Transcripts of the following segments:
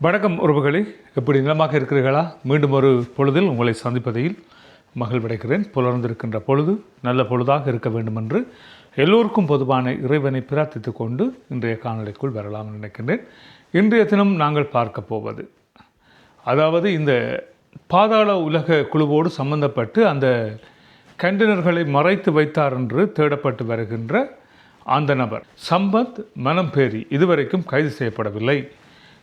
வணக்கம் உறவுகளே. எப்படி நிலமாக இருக்கிறீர்களா? மீண்டும் ஒரு பொழுதில் உங்களை சந்திப்பதில் மகிழ்வடைகிறேன். புலர்ந்திருக்கின்ற பொழுது நல்ல பொழுதாக இருக்க வேண்டும் என்று எல்லோருக்கும் பொதுவான இறைவனை பிரார்த்தித்து கொண்டு இன்றைய காணொளிக்குள் வரலாம் நினைக்கின்றேன். இன்றைய தினம் நாங்கள் பார்க்க போவது அதாவது இந்த பாதாள உலக குழுவோடு சம்பந்தப்பட்டு அந்த கண்டெய்னர்களை மறைத்து வைத்தார் என்று தேடப்பட்டு வருகின்ற அந்த நபர் சம்பத் மனம்பேரி இதுவரைக்கும் கைது செய்யப்படவில்லை.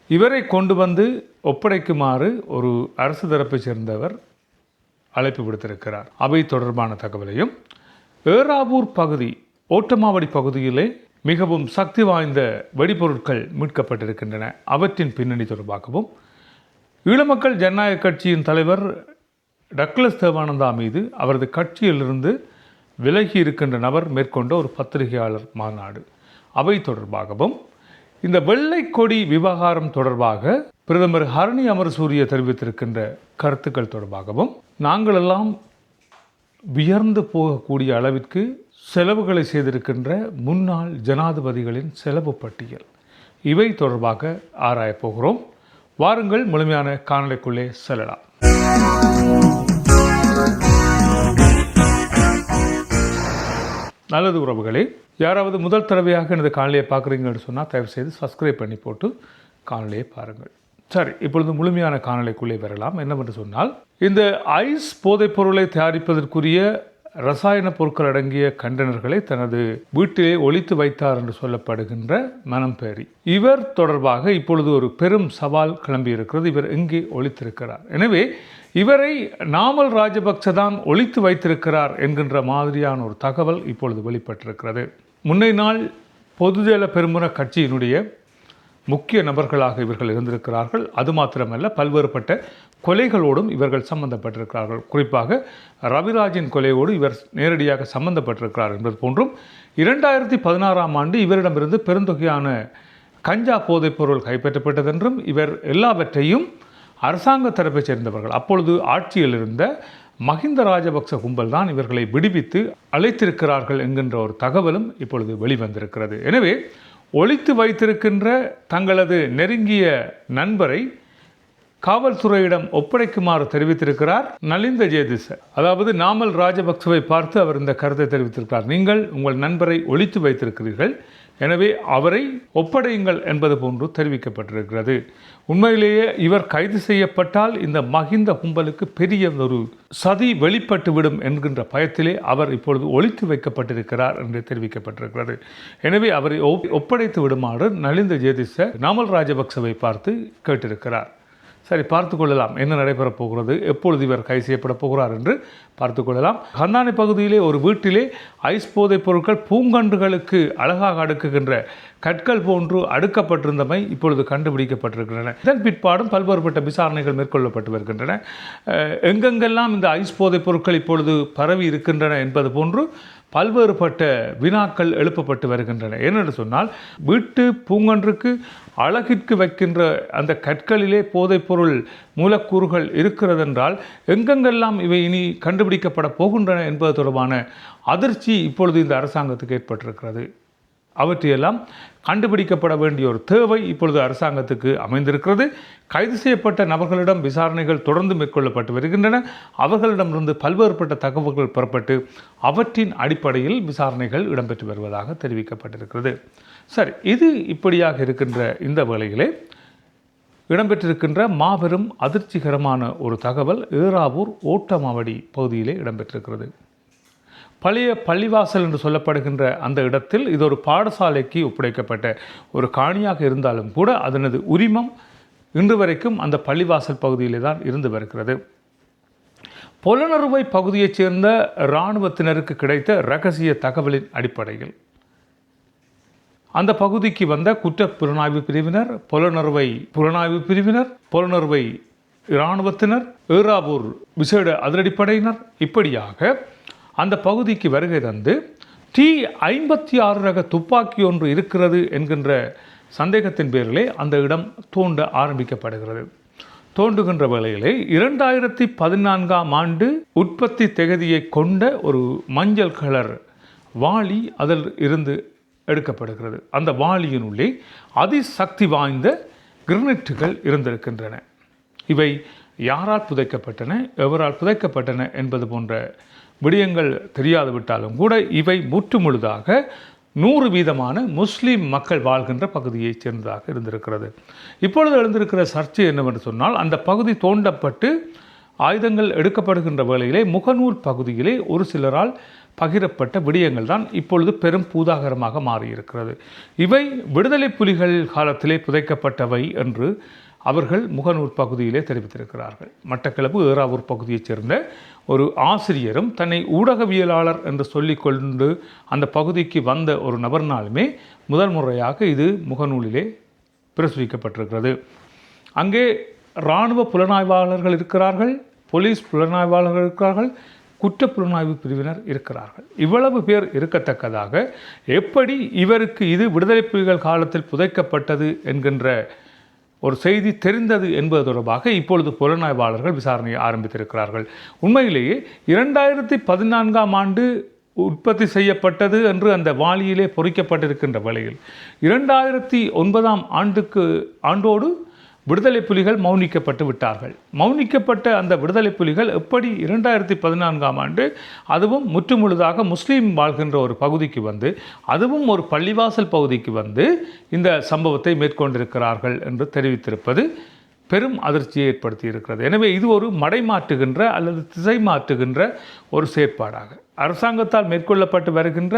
இவரை கொண்டு வந்து ஒப்படைக்குமாறு ஒரு அரசு தரப்பைச் சேர்ந்தவர் அழைப்பு விடுத்திருக்கிறார். அவை தொடர்பான தகவலையும் ஏறாவூர் பகுதி ஓட்டமாவடி பகுதியிலே மிகவும் சக்தி வாய்ந்த வெடிபொருட்கள் மீட்கப்பட்டிருக்கின்றன. அவற்றின் பின்னணி தொடர்பாகவும் ஈழமக்கள் ஜனநாயக கட்சியின் தலைவர் டக்ளஸ் தேவானந்தா மீது அவரது கட்சியிலிருந்து விலகி இருக்கின்ற நபர் மேற்கொண்ட ஒரு பத்திரிகையாளர் மாநாடு. அவை தொடர்பாகவும் இந்த வெள்ளை கொடி விவகாரம் தொடர்பாக பிரதமர் ஹரணி அமரசூரிய தெரிவித்திருக்கின்ற கருத்துக்கள் தொடர்பாகவும் நாங்களெல்லாம் வியர்ந்து போகக்கூடிய அளவிற்கு செலவுகளை செய்திருக்கின்ற முன்னாள் ஜனாதிபதிகளின் செலவு பட்டியல். இவை தொடர்பாக ஆராயப் போகிறோம். வாருங்கள் முழுமையான காணொலிக்குள்ளே செல்லலாம். நல்லது உறவுகளே யாராவது முதல் தடவையாக எனது காணொலியை பார்க்குறீங்கன்னு சொன்னால் தயவு செய்து சப்ஸ்கிரைப் பண்ணி போட்டு காணொலியை பாருங்கள். சரி இப்பொழுது முழுமையான காணொலிக்குள்ளே வரலாம். என்னவென்று சொன்னால் இந்த ஐஸ் போதைப் பொருளை தயாரிப்பதற்குரிய ரசாயன பொருட்கள் அடங்கிய கண்டனர்களை தனது வீட்டிலே ஒழித்து வைத்தார் என்று சொல்லப்படுகின்ற மனம்பேரி இவர் தொடர்பாக இப்பொழுது ஒரு பெரும் சவால் கிளம்பி இருக்கிறது இவர் எங்கே ஒழித்திருக்கிறார்? எனவே இவரை நாமல் ராஜபக்ச தான் ஒழித்து வைத்திருக்கிறார் என்கின்ற மாதிரியான ஒரு தகவல் இப்பொழுது வெளிப்பட்டிருக்கிறது. முன்னை நாள் பொதுஜல பெருமுறை கட்சியினுடைய முக்கிய நபர்களாக இவர்கள் இருந்திருக்கிறார்கள். அது மாத்திரமல்ல பல்வேறுபட்ட கொலைகளோடும் இவர்கள் சம்பந்தப்பட்டிருக்கிறார்கள். குறிப்பாக ரவிராஜின் கொலையோடு இவர் நேரடியாக சம்பந்தப்பட்டிருக்கிறார் என்பது போன்றும் இரண்டாயிரத்தி பதினாறாம் ஆண்டு இவரிடமிருந்து பெருந்தொகையான கஞ்சா போதைப்பொருள் கைப்பற்றப்பட்டதென்றும் இவர் எல்லாவற்றையும் அரசாங்க தரப்பைச் சேர்ந்தவர்கள். அப்பொழுது ஆட்சியில் இருந்த மஹிந்த ராஜபக்ச கும்பல் தான் இவர்களை விடுவித்து அழைத்திருக்கிறார்கள் என்கின்ற ஒரு தகவலும் இப்பொழுது வெளிவந்திருக்கிறது. எனவே ஒழித்து வைத்திருக்கின்ற தங்களது நெருங்கிய நண்பரை காவல்துறையிடம் ஒப்படைக்குமாறு தெரிவித்திருக்கிறார் நலிந்த ஜேதிச அதாவது நாமல் ராஜபக்சவை பார்த்து அவர் இந்த கருத்தை தெரிவித்திருக்கிறார். நீங்கள் உங்கள் நண்பரை ஒழித்து வைத்திருக்கிறீர்கள். எனவே அவரை ஒப்படையுங்கள் என்பது போன்று தெரிவிக்கப்பட்டிருக்கிறது. உண்மையிலேயே இவர் கைது செய்யப்பட்டால் இந்த மகிந்த கும்பலுக்கு பெரிய ஒரு சதி வெளிப்பட்டுவிடும் என்கின்ற பயத்திலே அவர் இப்பொழுது ஒழித்து வைக்கப்பட்டிருக்கிறார் என்று தெரிவிக்கப்பட்டிருக்கிறது. எனவே அவரை ஒப்படைத்து விடுமாறு நலிந்த ஜேதிச நாமல் ராஜபக்சவை பார்த்து கேட்டிருக்கிறார். சரி பார்த்து கொள்ளலாம் என்ன நடைபெறப் போகிறது? எப்பொழுது இவர் கை செய்யப்பட போகிறார் என்று பார்த்து கொள்ளலாம் பகுதியிலே ஒரு வீட்டிலே ஐஸ் போதைப் பொருட்கள் பூங்கன்றுகளுக்கு அழகாக அடுக்குகின்ற கற்கள் போன்று அடுக்கப்பட்டிருந்தமை இப்பொழுது கண்டுபிடிக்கப்பட்டிருக்கின்றன. இதன் பிற்பாடும் பல்வேறுபட்ட விசாரணைகள் மேற்கொள்ளப்பட்டு வருகின்றன. எங்கெங்கெல்லாம் இந்த ஐஸ் போதைப் பொருட்கள் இப்பொழுது பரவி இருக்கின்றன என்பது போன்று பல்வேறுபட்ட வினாக்கள் எழுப்பப்பட்டு வருகின்றன. ஏனென்று சொன்னால் வீட்டு பூங்கன்றுக்கு அழகிற்கு வைக்கின்ற அந்த கற்களிலே போதைப்பொருள் மூலக்கூறுகள் இருக்கிறதென்றால் எங்கெங்கெல்லாம் இவை இனி கண்டுபிடிக்கப்பட போகின்றன என்பது தொடர்பான அதிர்ச்சி இப்பொழுது இந்த அரசாங்கத்துக்கு ஏற்பட்டிருக்கிறது. அவற்றையெல்லாம் கண்டுபிடிக்கப்பட வேண்டிய ஒரு தேவை இப்பொழுது அரசாங்கத்துக்கு அமைந்திருக்கிறது. கைது செய்யப்பட்ட நபர்களிடம் விசாரணைகள் தொடர்ந்து மேற்கொள்ளப்பட்டு வருகின்றன. அவர்களிடமிருந்து பல்வேறுபட்ட தகவல்கள் பெறப்பட்டு அவற்றின் அடிப்படையில் விசாரணைகள் இடம்பெற்று வருவதாக தெரிவிக்கப்பட்டிருக்கிறது. சரி இது இப்படியாக இருக்கின்ற இந்த வேளையிலே இடம்பெற்றிருக்கின்ற மாபெரும் அதிர்ச்சிகரமான ஒரு தகவல் ஏறாவூர் ஓட்டமாவடி பகுதியிலே இடம்பெற்றிருக்கிறது. பழைய பள்ளிவாசல் என்று சொல்லப்படுகின்ற அந்த இடத்தில் இது ஒரு பாடசாலைக்கு ஒப்படைக்கப்பட்ட ஒரு காணியாக இருந்தாலும் கூட அதனது உரிமம் இன்று வரைக்கும் அந்த பள்ளிவாசல் பகுதியிலே தான் இருந்து வருகிறது. புலனறுவை பகுதியைச் சேர்ந்த இராணுவத்தினருக்கு கிடைத்த ரகசிய தகவலின் அடிப்படையில் அந்த பகுதிக்கு வந்த குற்ற புலனாய்வு பிரிவினர் புலனறுவை புலனாய்வு பிரிவினர் புலனறுவை இராணுவத்தினர் ஏறாவூர் விசேட அதிரடிப்படையினர் இப்படியாக அந்த பகுதிக்கு வருகை தந்து டி ஐம்பத்தி ஆறு ரக துப்பாக்கி ஒன்று இருக்கிறது என்கின்ற சந்தேகத்தின் பேரிலே அந்த இடம் தோண்ட ஆரம்பிக்கப்படுகிறது. தோண்டுகின்ற வேளையிலே இரண்டாயிரத்தி பதினான்காம் ஆண்டு உற்பத்தி தகுதியை கொண்ட ஒரு மஞ்சள் கலர் வாளி அதில் இருந்து எடுக்கப்படுகிறது. அந்த வாளியினுள்ளே அதிசக்தி வாய்ந்த கிரினெட்டுகள் இருந்திருக்கின்றன. இவை யாரால் புதைக்கப்பட்டன எவரால் புதைக்கப்பட்டன என்பது போன்ற விடயங்கள் தெரியாது விட்டாலும் கூட இவை முற்று முழுதாக நூறு வீதமான முஸ்லீம் மக்கள் வாழ்கின்ற பகுதியைச் சேர்ந்ததாக இருந்திருக்கிறது. இப்பொழுது எழுந்திருக்கிற சர்ச்சை என்னவென்று சொன்னால் அந்த பகுதி தோண்டப்பட்டு ஆயுதங்கள் எடுக்கப்படுகின்ற வேளையிலே முகநூல் பகுதியிலே ஒரு சிலரால் பகிரப்பட்ட விடயங்கள் தான் இப்பொழுது பெரும் பூதாகரமாக மாறியிருக்கிறது. இவை விடுதலை புலிகள் காலத்திலே புதைக்கப்பட்டவை என்று அவர்கள் முகநூர் பகுதியிலே தெரிவித்திருக்கிறார்கள். மட்டக்களப்பு ஏறாவூர் பகுதியைச் சேர்ந்த ஒரு ஆசிரியரும் தன்னை ஊடகவியலாளர் என்று சொல்லிக்கொண்டு அந்த பகுதிக்கு வந்த ஒரு நபர்னாலுமே முதல் முறையாக இது முகநூலிலே பிரசுரிக்கப்பட்டிருக்கிறது. அங்கே இராணுவ புலனாய்வாளர்கள் இருக்கிறார்கள் போலீஸ் புலனாய்வாளர்கள் இருக்கிறார்கள் குற்ற புலனாய்வு பிரிவினர் இருக்கிறார்கள். இவ்வளவு பேர் இருக்கத்தக்கதாக எப்படி இவருக்கு இது விடுதலை புலிகள் காலத்தில் புதைக்கப்பட்டது என்கின்ற ஒரு செய்தி தெரிந்தது என்பது தொடர்பாக இப்பொழுது புலனாய்வாளர்கள் விசாரணையை ஆரம்பித்திருக்கிறார்கள். உண்மையிலேயே இரண்டாயிரத்தி பதினான்காம் ஆண்டு உற்பத்தி செய்யப்பட்டது என்று அந்த வாளியிலே பொறிக்கப்பட்டிருக்கின்ற வேளையில் இரண்டாயிரத்தி ஒன்பதாம் ஆண்டுக்கு ஆண்டோடு விடுதலை புலிகள் மௌனிக்கப்பட்டு விட்டார்கள். மௌனிக்கப்பட்ட அந்த விடுதலை புலிகள் எப்படி இரண்டாயிரத்தி பதினான்காம் ஆண்டு அதுவும் முற்றுமுழுதாக முஸ்லீம் வாழ்கின்ற ஒரு பகுதிக்கு வந்து அதுவும் ஒரு பள்ளிவாசல் பகுதிக்கு வந்து இந்த சம்பவத்தை மேற்கொண்டிருக்கிறார்கள் என்று தெரிவித்திருப்பது பெரும் அதிர்ச்சியை ஏற்படுத்தி இருக்கிறது. எனவே இது ஒரு மடை மாற்றுகின்ற அல்லது திசை மாற்றுகின்ற ஒரு செயற்பாடாக. அரசாங்கத்தால் மேற்கொள்ளப்பட்டு வருகின்ற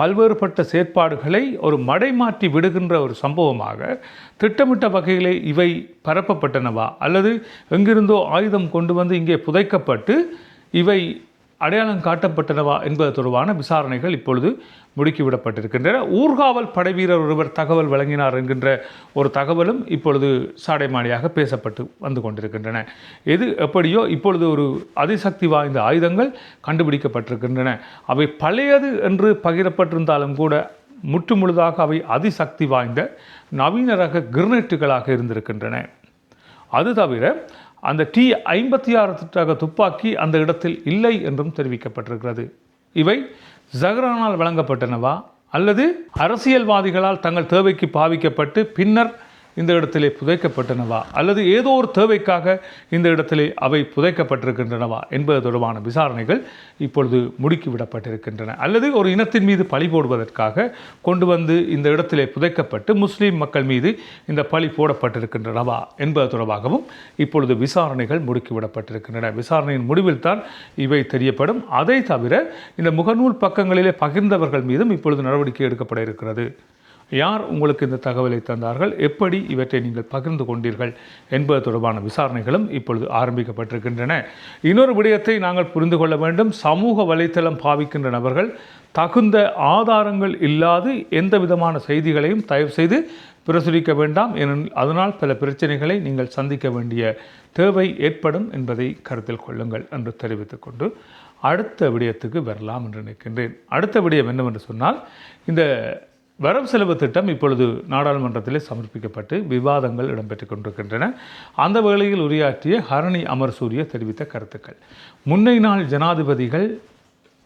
பல்வேறுபட்ட செயற்பாடுகளை ஒரு மடைமாற்றி விடுகின்ற ஒரு சம்பவமாக திட்டமிட்ட வகையிலே இவை பரப்பப்பட்டனவா? அல்லது எங்கிருந்தோ ஆயுதம் கொண்டு வந்து இங்கே புதைக்கப்பட்டு இவை அடையாளம் காட்டப்பட்டனவா என்பது தொடர்பான விசாரணைகள் இப்பொழுது முடுக்கிவிடப்பட்டிருக்கின்றன. ஊர்காவல் படைவீரர் ஒருவர் தகவல் வழங்கினார் என்கின்ற ஒரு தகவலும் இப்பொழுது சாடைமாடியாக பேசப்பட்டு வந்து கொண்டிருக்கின்றன. எது எப்படியோ இப்பொழுது ஒரு அதிசக்தி வாய்ந்த ஆயுதங்கள் கண்டுபிடிக்கப்பட்டிருக்கின்றன. அவை பழையது என்று பகிரப்பட்டிருந்தாலும் கூட முற்று முழுதாக அவை அதிசக்தி வாய்ந்த நவீன ரக கிரினெட்டுகளாக இருந்திருக்கின்றன. அது தவிர அந்த டி ஐம்பத்தி ஆறு திட்டாக துப்பாக்கி அந்த இடத்தில் இல்லை என்றும் தெரிவிக்கப்பட்டிருக்கிறது. இவை ஜஹ்ரானால் வழங்கப்பட்டனவா? அல்லது அரசியல்வாதிகளால் தங்கள் தேவைக்கு பாவிக்கப்பட்டு பின்னர் இந்த இடத்திலே புதைக்கப்பட்டனவா அல்லது ஏதோ ஒரு தேவைக்காக இந்த இடத்திலே அவை புதைக்கப்பட்டிருக்கின்றனவா? என்பது தொடர்பான விசாரணைகள் இப்பொழுது முடுக்கிவிடப்பட்டிருக்கின்றன. அல்லது ஒரு இனத்தின் மீது பழி போடுவதற்காக கொண்டு வந்து இந்த இடத்திலே புதைக்கப்பட்டு முஸ்லீம் மக்கள் மீது இந்த பழி போடப்பட்டிருக்கின்றனவா? என்பது தொடர்பாகவும் இப்பொழுது விசாரணைகள் முடுக்கிவிடப்பட்டிருக்கின்றன. விசாரணையின் முடிவில் தான் இவை தெரியப்படும். அதை தவிர இந்த முகநூல் பக்கங்களிலே பகிர்ந்தவர்கள் மீதும் இப்பொழுது நடவடிக்கை எடுக்கப்பட இருக்கிறது. யார் உங்களுக்கு இந்த தகவலை தந்தார்கள்? எப்படி இவற்றை நீங்கள் பகிர்ந்து கொண்டீர்கள்? என்பது தொடர்பான விசாரணைகளும் இப்பொழுது ஆரம்பிக்கப்பட்டிருக்கின்றன. இன்னொரு விடயத்தை நாங்கள் புரிந்து கொள்ள வேண்டும். சமூக வலைத்தளம் பாவிக்கின்ற நபர்கள் தகுந்த ஆதாரங்கள் இல்லாது எந்த விதமான செய்திகளையும் தயவு செய்து பிரசுரிக்க வேண்டாம். என அதனால் பல பிரச்சனைகளை நீங்கள் சந்திக்க வேண்டிய தேவை ஏற்படும் என்பதை கருத்தில் கொள்ளுங்கள் என்று தெரிவித்துக்கொண்டு அடுத்த விடயத்துக்கு வரலாம் என்று நினைக்கின்றேன். அடுத்த விடயம் என்னவென்று சொன்னால் இந்த வரவு செலவு திட்டம் இப்பொழுது நாடாளுமன்றத்திலே சமர்ப்பிக்கப்பட்டு விவாதங்கள் இடம்பெற்றுக் கொண்டிருக்கின்றன. அந்த வேளையில் உரையாற்றிய ஹரணி அமர்சூரிய தெரிவித்த கருத்துக்கள். முன்னை நாள் ஜனாதிபதிகள்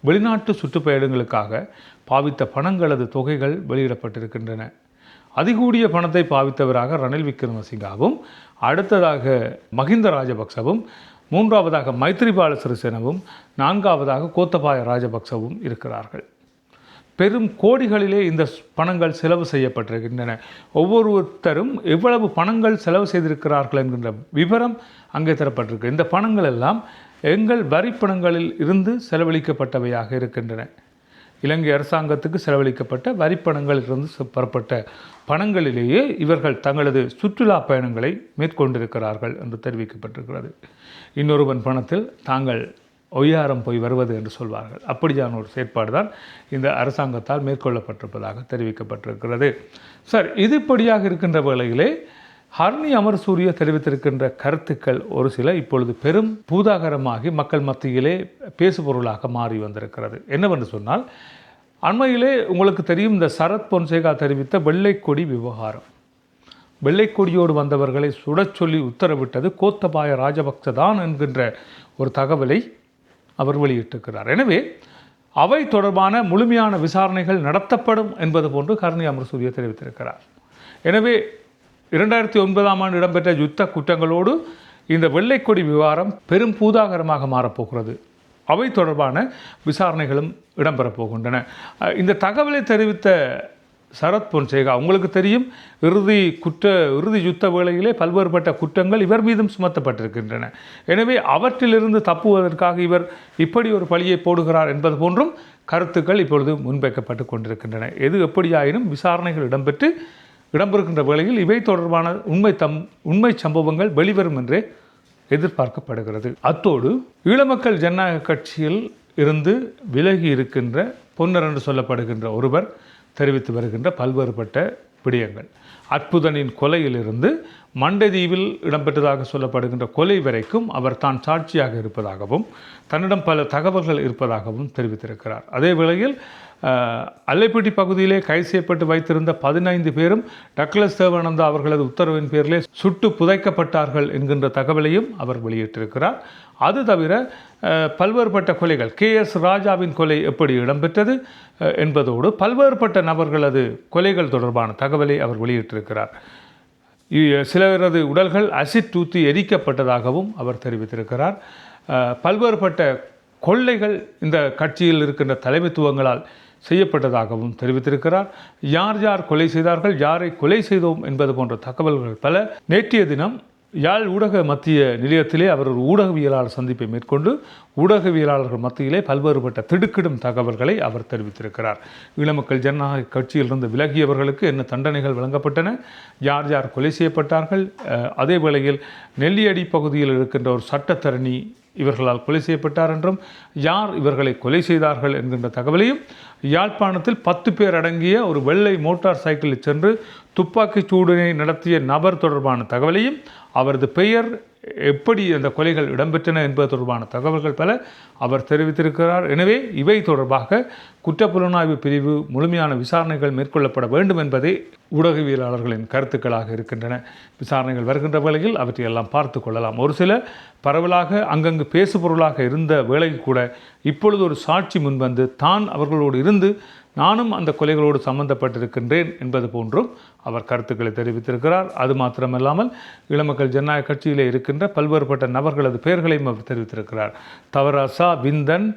வெளிநாட்டு சுற்றுப்பயணங்களுக்காக பாவித்த பணங்களது தொகைகள் வெளியிடப்பட்டிருக்கின்றன. அதிகூடிய பணத்தை பாவித்தவராக ரணில் விக்ரமசிங்காவும் அடுத்ததாக மஹிந்த ராஜபக்சவும் மூன்றாவதாக மைத்ரிபால சிறிசேனவும் நான்காவதாக கோத்தபாய ராஜபக்சவும் இருக்கிறார்கள். பெரும் கோடிகளிலே இந்த பணங்கள் செலவு செய்யப்பட்டிருக்கின்றன. ஒவ்வொருத்தரும் எவ்வளவு பணங்கள் செலவு செய்திருக்கிறார்கள் என்கின்ற விவரம் அங்கே தரப்பட்டிருக்கு. இந்த பணங்கள் எல்லாம் எங்கள் வரி பணங்களில் இருந்து செலவழிக்கப்பட்டவையாக இருக்கின்றன. இலங்கை அரசாங்கத்துக்கு செலவழிக்கப்பட்ட வரிப்பணங்களிலிருந்து பெறப்பட்ட பணங்களிலேயே இவர்கள் தங்களது சுற்றுலா பயணங்களை மேற்கொண்டிருக்கிறார்கள் என்று தெரிவிக்கப்பட்டிருக்கிறது. இன்னொருவன் பணத்தில் தாங்கள் ஒய்யாரம் போய் வருவது என்று சொல்வார்கள். அப்படியான ஒரு செயற்பாடு தான் இந்த அரசாங்கத்தால் மேற்கொள்ளப்பட்டிருப்பதாக தெரிவிக்கப்பட்டிருக்கிறது. சார் இது இப்படியாக இருக்கின்ற வேளையிலே ஹர்னி அமர்சூரிய தெரிவித்திருக்கின்ற கருத்துக்கள் ஒரு சில இப்பொழுது பெரும் பூதாகரமாகி மக்கள் மத்தியிலே பேசுபொருளாக மாறி வந்திருக்கிறது. என்னவென்று சொன்னால் அண்மையிலே உங்களுக்கு தெரியும் இந்த சரத் பொன்சேகா தெரிவித்த வெள்ளைக்கொடி விவகாரம். வெள்ளைக்கொடியோடு வந்தவர்களை சுடச் சொல்லி உத்தரவிட்டது கோத்தபாய ராஜபக்ச தான் என்கின்ற ஒரு தகவலை அவர் வெளியிட்டிருக்கிறார். எனவே அவை தொடர்பான முழுமையான விசாரணைகள் நடத்தப்படும் என்பது போன்று கருணி அமர்சூரிய தெரிவித்திருக்கிறார். எனவே இரண்டாயிரத்தி ஒன்பதாம் ஆண்டு இடம்பெற்ற யுத்த குற்றங்களோடு இந்த வெள்ளைக்கொடி விவகாரம் பெரும் பூதாகரமாக மாறப்போகிறது. அவை தொடர்பான விசாரணைகளும் இடம்பெறப் போகின்றன. இந்த தகவலை தெரிவித்த சரத் பொன்சேகா. உங்களுக்கு தெரியும் இறுதி குற்ற இறுதி யுத்த வேளையிலே பல்வேறுபட்ட குற்றங்கள் இவர் மீதும் சுமத்தப்பட்டிருக்கின்றன. எனவே அவற்றிலிருந்து தப்புவதற்காக இவர் இப்படி ஒரு பழியை போடுகிறார் என்பது போன்றும் கருத்துக்கள் இப்பொழுது முன்வைக்கப்பட்டு கொண்டிருக்கின்றன. எது எப்படியாயினும் விசாரணைகள் இடம்பெற்று இடம்பெறுகின்ற வேளையில் இவை தொடர்பான உண்மை தம் உண்மை சம்பவங்கள் வெளிவரும் என்றே எதிர்பார்க்கப்படுகிறது. அத்தோடு ஈழமக்கள் ஜனநாயக கட்சியில் இருந்து விலகி இருக்கின்ற பொன்னர் என்று சொல்லப்படுகின்ற ஒருவர் தெரிவித்து வருகின்ற பல்வேறுபட்ட விடயங்கள். அற்புதனின் கொலையிலிருந்து மண்டதீவில் இடம்பெற்றதாக சொல்லப்படுகின்ற கொலை வரைக்கும் அவர் தான் சாட்சியாக இருப்பதாகவும் தன்னிடம் பல தகவல்கள் இருப்பதாகவும் தெரிவித்திருக்கிறார். அதே வேளையில் அல்லைப்பட்டி பகுதியிலே கைது செய்யப்பட்டு வைத்திருந்த பதினைந்து பேரும் டக்ளஸ் தேவானந்தா அவர்களது உத்தரவின் பேரிலே சுட்டு புதைக்கப்பட்டார்கள் என்கின்ற தகவலையும் அவர் வெளியிட்டிருக்கிறார். அது தவிர பல்வேறுபட்ட கொலைகள் கே எஸ் ராஜாவின் கொலை எப்படி இடம்பெற்றது என்பதோடு பல்வேறுபட்ட நபர்களது கொலைகள் தொடர்பான தகவலை அவர் வெளியிட்டிருக்கிறார். இ- சிலரது உடல்கள் அசிட் தூத்தி எரிக்கப்பட்டதாகவும் அவர் தெரிவித்திருக்கிறார். பல்வேறுபட்ட கொள்ளைகள் இந்த கட்சியில் இருக்கின்ற தலைமைத்துவங்களால் செய்யப்பட்டதாகவும் தெரிவித்திருக்கிறார். யார் யார் கொலை செய்தார்கள் யாரை கொலை செய்தோம் என்பது போன்ற தகவல்கள் பல. நேற்றைய தினம் யாழ் ஊடக மத்திய நிலையத்திலே அவர் ஒரு ஊடகவியலாளர் சந்திப்பை மேற்கொண்டு ஊடகவியலாளர்கள் மத்தியிலே பல்வேறுபட்ட திடுக்கிடும் தகவல்களை அவர் தெரிவித்திருக்கிறார். ஈழமக்கள் ஜனநாயக கட்சியிலிருந்து விலகியவர்களுக்கு என்ன தண்டனைகள் வழங்கப்பட்டன யார் யார் கொலை செய்யப்பட்டார்கள் அதே வேளையில் நெல்லியடி பகுதியில் இருக்கின்ற ஒரு சட்டத்தரணி இவர்களால் கொலை செய்யப்பட்டார் என்றும் யார் இவர்களை கொலை செய்தார்கள் என்கின்ற தகவலையும் யாழ்ப்பாணத்தில் பத்து பேர் அடங்கிய ஒரு வெள்ளை மோட்டார் சைக்கிளில் சென்று துப்பாக்கிச் சூடினை நடத்திய நபர் தொடர்பான தகவலையும் அவரது பெயர் எப்படி அந்த கொலைகள் இடம்பெற்றன என்பது தொடர்பான தகவல்கள் பல அவர் தெரிவித்திருக்கிறார். எனவே இவை தொடர்பாக குற்றப்புலனாய்வு பிரிவு முழுமையான விசாரணைகள் மேற்கொள்ளப்பட வேண்டும் என்பதே ஊடகவியலாளர்களின் கருத்துக்களாக இருக்கின்றன. விசாரணைகள் வருகின்ற வேளையில் அவற்றையெல்லாம் பார்த்து கொள்ளலாம். ஒரு சில பரவலாக அங்கங்கு பேசுபொருளாக இருந்த வேளையில் கூட இப்பொழுது ஒரு சாட்சி முன்வந்து தான் அவர்களோடு இருந்து நானும் அந்த கொலைகளோடு சம்பந்தப்பட்டிருக்கின்றேன் என்பது போன்றும் அவர் கருத்துக்களை தெரிவித்திருக்கிறார். அது மாத்திரமல்லாமல் இளமக்கள் ஜனநாயக கட்சியிலே இருக்கின்ற பல்வேறுபட்ட நபர்களது பெயர்களையும் அவர் தெரிவித்திருக்கிறார். தவராசா விந்தன்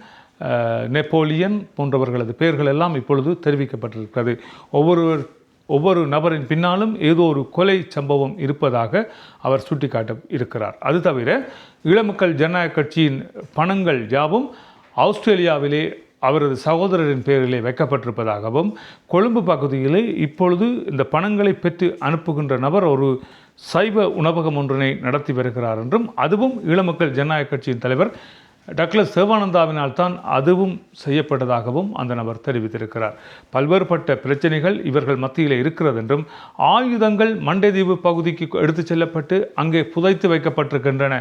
நெப்போலியன் போன்றவர்களது பெயர்கள் எல்லாம் இப்பொழுது தெரிவிக்கப்பட்டிருக்கிறது. ஒவ்வொருவர் ஒவ்வொரு நபரின் பின்னாலும் ஏதோ ஒரு கொலை சம்பவம் இருப்பதாக அவர் சுட்டிக்காட்ட இருக்கிறார். அது தவிர ஈழமக்கள் ஜனநாயக கட்சியின் பணங்கள் யாவும் ஆஸ்திரேலியாவிலே அவரது சகோதரரின் பெயரிலே வைக்கப்பட்டிருப்பதாகவும் கொழும்பு பகுதியிலே இப்பொழுது இந்த பணங்களை பெற்று அனுப்புகின்ற நபர் ஒரு சைவ உணவகம் ஒன்றினை நடத்தி வருகிறார் என்றும் அதுவும் ஈழமக்கள் ஜனநாயக கட்சியின் தலைவர் டக்ளஸ் சிவானந்தாவினால் தான் அதுவும் செய்யப்பட்டதாகவும் அந்த நபர் தெரிவித்திருக்கிறார். பல்வேறுபட்ட பிரச்சனைகள் இவர்கள் மத்தியில் இருக்கிறது என்றும் ஆயுதங்கள் மண்டைதீவு பகுதிக்கு எடுத்துச் செல்லப்பட்டு அங்கே புதைத்து வைக்கப்பட்டிருக்கின்றன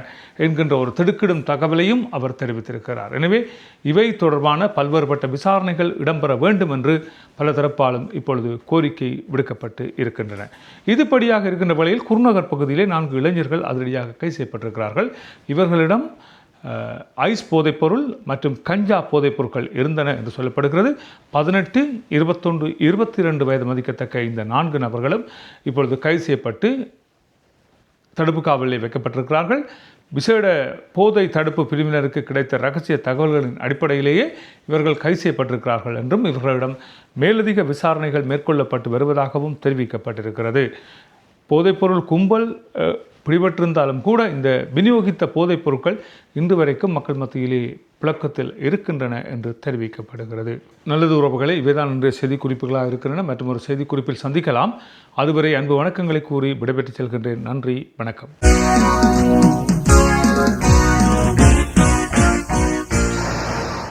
என்கின்ற ஒரு திடுக்கிடும் தகவலையும் அவர் தெரிவித்திருக்கிறார். எனவே இவை தொடர்பான பல்வேறுபட்ட விசாரணைகள் இடம்பெற வேண்டும் என்று பல தரப்பாலும் இப்பொழுது கோரிக்கை விடுக்கப்பட்டு இருக்கின்றன. இதுபடியாக இருக்கின்ற வேளையில் குருநகர் பகுதியிலே நான்கு இளைஞர்கள் அதிரடியாக கைது செய்யப்பட்டிருக்கிறார்கள். இவர்களிடம் ஐஸ் போதைப்பொருள் மற்றும் கஞ்சா போதைப்பொருட்கள் இருந்தன என்று சொல்லப்படுகிறது. பதினெட்டு இருபத்தொன்று இருபத்தி ரெண்டு வயது மதிக்கத்தக்க இந்த நான்கு நபர்களும் இப்பொழுது கைது செய்யப்பட்டு தடுப்பு காவலில் வைக்கப்பட்டிருக்கிறார்கள். விசேட போதை தடுப்பு பிரிவினருக்கு கிடைத்த ரகசிய தகவல்களின் அடிப்படையிலேயே இவர்கள் கைது செய்யப்பட்டிருக்கிறார்கள் என்றும் இவர்களிடம் மேலதிக விசாரணைகள் மேற்கொள்ளப்பட்டு வருவதாகவும் தெரிவிக்கப்பட்டிருக்கிறது. போதைப்பொருள் கும்பல் பிடிபட்டிருந்தாலும் கூட இந்த விநியோகித்த போதைப் பொருட்கள் இன்று வரைக்கும் மக்கள் மத்தியிலே புழக்கத்தில் இருக்கின்றன என்று தெரிவிக்கப்படுகிறது. நல்லது உறவுகளை இவைதான் இன்றைய செய்தி குறிப்புகளாக இருக்கின்றன. மற்றும் ஒரு செய்தி குறிப்பில் சந்திக்கலாம். அதுவரை அன்பு வணக்கங்களை கூறி விடைபெற்று செல்கின்றேன். நன்றி. வணக்கம்.